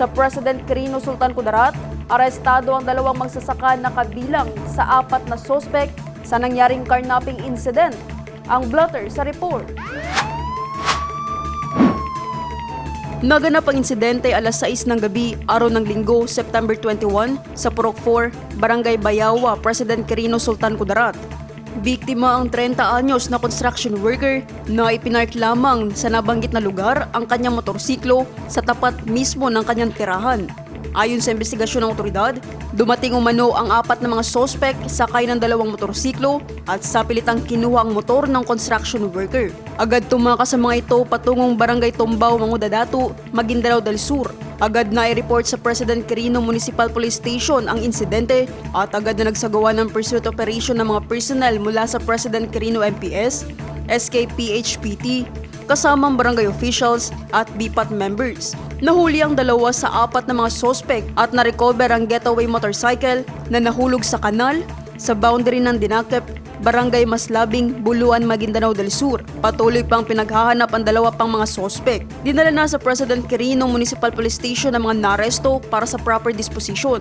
Sa President Quirino Sultan Kudarat, arestado ang dalawang magsasaka na kabilang sa apat na sospek sa nangyaring carnapping incident. Ang blotter sa report. Naganap ang insidente alas 6 ng gabi, araw ng linggo, September 21, sa Purok 4, Barangay Bayawa, President Quirino Sultan Kudarat. Biktima ang 30 anyos na construction worker na ipinark lamang sa nabanggit na lugar ang kanyang motorsiklo sa tapat mismo ng kanyang tirahan. Ayon sa investigasyon ng otoridad, dumating umano ang apat na mga sospek sakay ng dalawang motorsiklo at sa pilitang kinuha ang motor ng construction worker. Agad tumakas sa mga ito patungong Barangay Tumbao, Mangudadato, Maguindanao del Sur. Agad na i-report sa President Quirino Municipal Police Station ang insidente at agad na nagsagawa ng pursuit operation ng mga personnel mula sa President Quirino MPS, SKPHPT, kasamang barangay officials at BPAT members. Nahuli ang dalawa sa apat na mga sospek at na-recover ang getaway motorcycle na nahulog sa kanal sa boundary ng Dinakep, Barangay Maslabing, Buluan, Maguindanao del Sur. Patuloy pang pinaghahanap ang dalawa pang mga sospek. Dinala na sa President Quirino Municipal Police Station ang mga naresto para sa proper disposition.